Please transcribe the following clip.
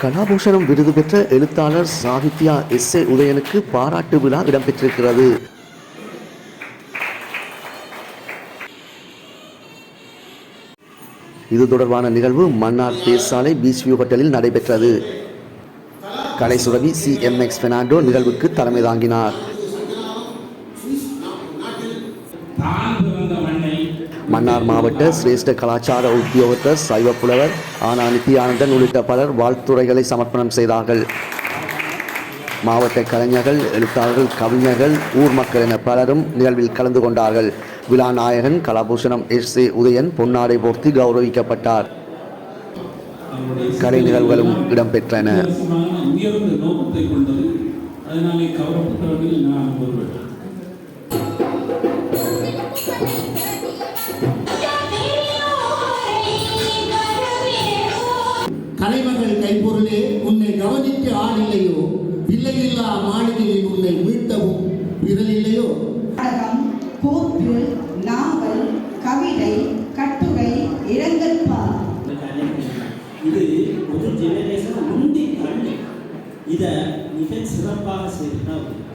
கலாபூஷணம் விருது பெற்ற எழுத்தாளர் சாகித்யா எஸ் ஏ உதயனுக்கு பாராட்டு விழா இடம்பெற்றிருக்கிறது. இது தொடர்பான நிகழ்வு மன்னார் பேசாலை பீச் வியூ ஹோட்டலில் நடைபெற்றது. Kalai Suravi C M X Fernando நிகழ்வுக்கு தலைமை தாங்கினார். மன்னார் மாவட்ட சிரேஷ்ட கலாச்சார உத்தியோகத்தர் சைவ புலவர் ஆனா நித்யானந்தன் உள்ளிட்ட பலர் வாழ்த்துரைகளை சமர்ப்பணம் செய்தார்கள். மாவட்ட கலைஞர்கள் எழுத்தாளர்கள் கவிஞர்கள் ஊர் மக்கள் என பலரும் நிகழ்வில் கலந்து கொண்டார்கள். விழா நாயகன் கலாபூஷணம் எஸ் ஏ உதயன் பொன்னாடை போர்த்தி கௌரவிக்கப்பட்டார். கலை நிகழ்வுகளும் இடம்பெற்றன. அதனாலே கவரப்பட்டவர்கள் நான் ஒருவர். கலைமகள் கைப்பொருளே உன்னை கவனித்து ஆளில்லையோ பிள்ளையில்லா மாளிகையில் உன்னை மீட்டவும் விரலில்லையோ? நாடகம் கூத்து நாவல் கவிதை கட்டுரை இரங்கற்பா இது ஒரு ஜெனரேஷன் முந்தி இதை மிக சிறப்பாக செய்துதான்